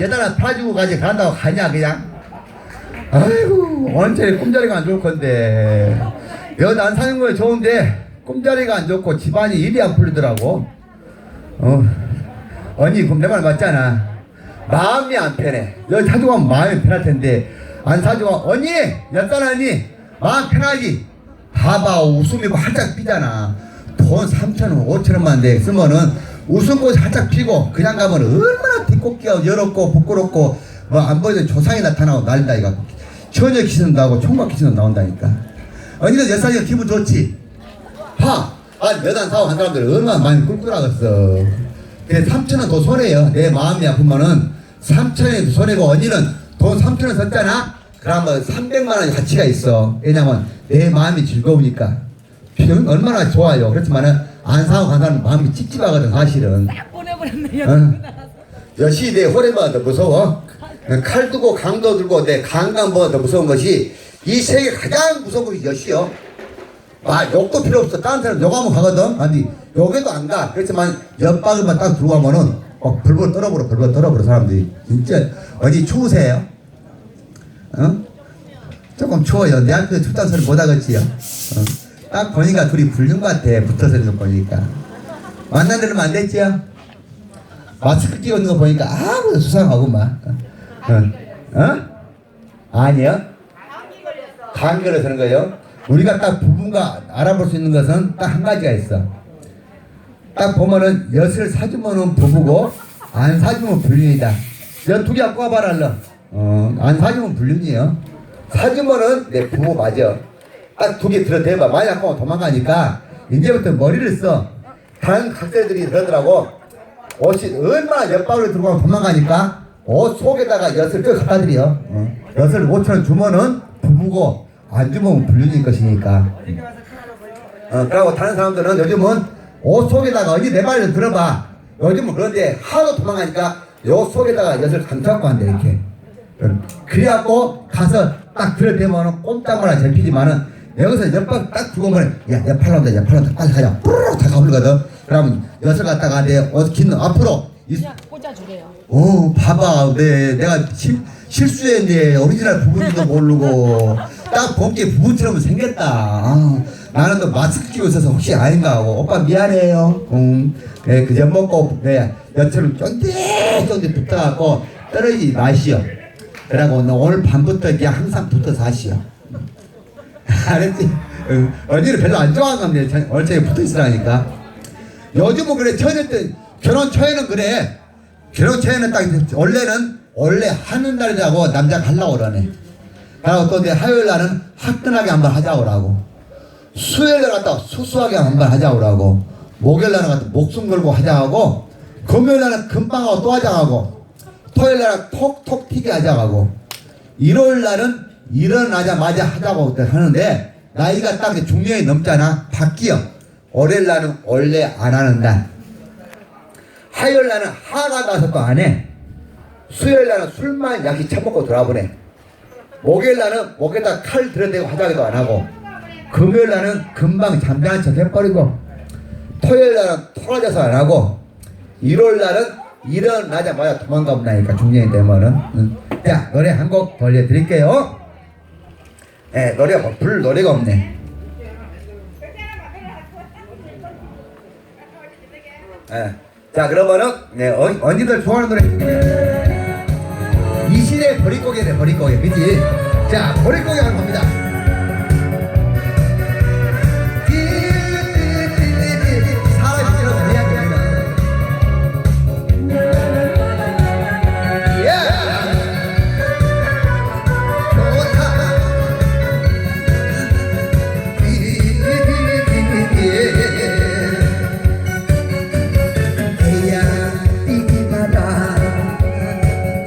내다가 파주고 가지 간다고 가냐 그냥? 아이고 원체 꿈자리가 안 좋을 건데. 여난 사는 거에 좋은데 꿈자리가 안 좋고 집안이 일이 안 풀리더라고. 어. 언니 그럼 내말 맞잖아? 마음이 안 편해. 여 사주고 하면 마음이 편할 텐데. 안 사주고 언니 언니 마음 편하지. 봐봐 웃음이고 활짝 피잖아. 돈 3천원 5천원만 내 쓰면은 웃음꽃이 활짝 피고 그냥 가면 얼마나 뒷꽃기가 여롭고 부끄럽고 뭐 안 보이던 조상이 나타나고 난리다니까 처녀 기선 나오고 총각 기선 나온다니까 몇 살이면 기분 좋지 하! 아, 몇안 사고 한 사람들 얼마나 많이 꿀꿀하겠어. 근데 3천원 더 손해요. 내 마음이 아프면은 3천원이 더 손해고 언니는 돈 3천원 썼잖아? 그러면 300만 원의 가치가 있어. 왜냐면 내 마음이 즐거우니까. 얼마나 좋아요. 그렇지만은 안 사고 간 사람은 마음이 찝찝하거든, 사실은. 딱 보내버렸네요. 응? 여시 내 호래보다 더 무서워. 칼 두고 강도 들고 내 강간보다 더 무서운 것이 이 세계 가장 무서운 것이 여시요. 아, 욕도 필요 없어. 다른 사람 욕하면 가거든. 아니, 욕에도 안 가. 그렇지만 옆박을만 딱 들어가면은 어, 벌벌 떨어버려, 벌벌 떨어버려, 사람들이. 진짜, 어디 추우세요? 어? 조금 추워요. 내한테 춥다는 소리 못 하겠지요. 어. 딱 보니까 둘이 불륜 같아. 붙어서 이렇게 보니까. 만난 데는 안 됐지요? 마스크 끼고 있는 거 보니까 아무 수상하구만. 어? 어? 아니요? 감기 걸려서 그런 거예요? 우리가 딱 부부가 알아볼 수 있는 것은 딱 한 가지가 있어. 딱 보면은 엿을 사주면은 부부고 안 사주면 불륜이다. 엿두 개 갖고 와봐라. 어, 안 사주면 불륜이에요. 사주면은 내 부부 맞아. 딱 두 개 들어대봐. 많이 오면 도망가니까 이제부터 머리를 써. 다른 각자들이 그러더라고. 옷이 얼마나 엿방울 들고 가면 도망가니까 옷 속에다가 엿을 쭉 갖다 드려. 어. 엿을 5천원 주면은 부부고 안 주면 불륜일 것이니까. 어, 그리고 다른 사람들은 요즘은 옷 속에다가 어디 내 말을 들어봐. 요즘은 그런데 하도 도망가니까 요 속에다가 엿을 감싸고 한대 이렇게. 어, 그래갖고 가서 딱 들어대면은 꼼짝마나 잡히지만은 여기서 옆방 딱 두고 보면 야내 팔라온다 야 팔라온다 빨리 가자 뿌르륵 다 가버리거든 그러면 엿을 갖다가 내 어긴 앞으로 이 그냥 꽂아주래요. 어, 봐봐. 네, 내가 실, 실수했는데 오리지널 부분도 모르고 딱 본게 부분처럼 생겼다. 아, 나는 또 마스크 끼고 있어서 혹시 아닌가 하고 오빠 미안해요. 음, 네, 그저 먹고 네, 여처럼 쫀득쫀득 붙어갖고 떨어지지 마시오. 그러고 너 오늘 밤부터 그냥 항상 붙어서 하시오. 알았지? 응. 언니를 별로 안 좋아하는 겁니다. 얼차에 붙어 있으라니까. 요즘은 그래 처녀 때 결혼 초에는 그래 결혼 초에는 딱 원래는 원래 하는 날이라고 남자가 하려고 그러네 그리고 또 이제 화요일 날은 화끈하게 한번 하자고 그러고 수요일 날 갖다 수수하게 한번 하자고 그러고 목요일 날은 갖다 목숨 걸고 하자고 금요일 날은 금방 하고 또 하자고 토요일 날은 톡톡 튀게 하자고 일요일 날은 일어나자마자 하자고 하는데 나이가 딱 중년이 넘잖아. 바뀌어. 월요일 날은 원래 안 하는 날 화요일 날은 하가 나서 또 안 해. 수요일 날은 술만 약시 처먹고 돌아보내. 목요일 날은 목에다 칼 들어대고 화장도 안 하고. 금요일 날은 금방 잠자는 척 해버리고. 토요일 날은 토라져서 안 하고. 일요일 날은 일어나자마자 도망가 본다니까 중년이 되면은 응. 자 노래 한 곡 돌려드릴게요 예 노래가 뭐, 부를 노래가 없네 예. 자 그러면은 네, 어, 언니들 좋아하는 노래 이 시대 버릿고개네 버릿고개 그치? 자 버릿고개 한번 갑니다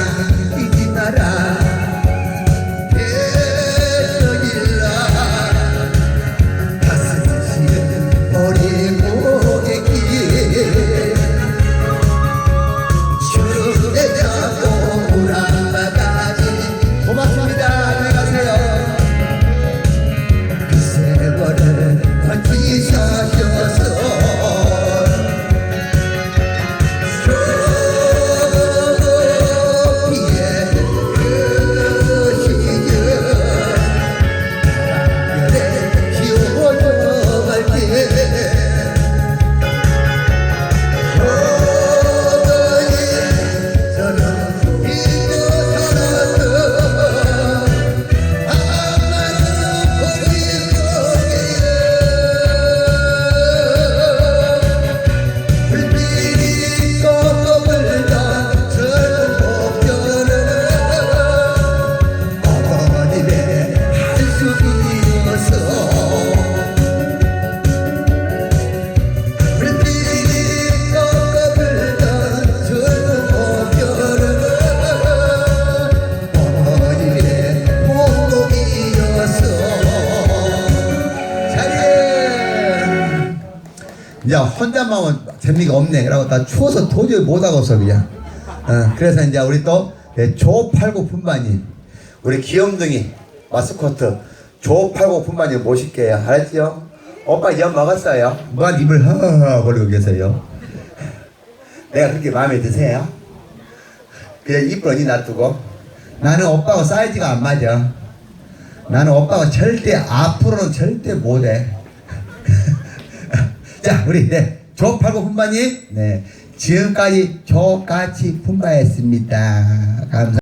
이 이제 혼자만 하면 재미가 없네. 그러고 나 추워서 도저히 못하고서 그냥. 어, 그래서 이제 우리 또 네, 조팔구 품반이 우리 귀염둥이 마스코트 조팔구 품반이 모실게요. 알았죠? 오빠 엿 먹었어요? 뭐가 입을 허허 거리고 계세요? 내가 그렇게 마음에 드세요? 그냥 이쁜 언니 놔두고. 나는 오빠하고 사이즈가 안 맞아. 나는 오빠가 절대 앞으로는 절대 못해 자 우리 네 조팔구 품반이 네 지금까지 조같이 품바했습니다. 감사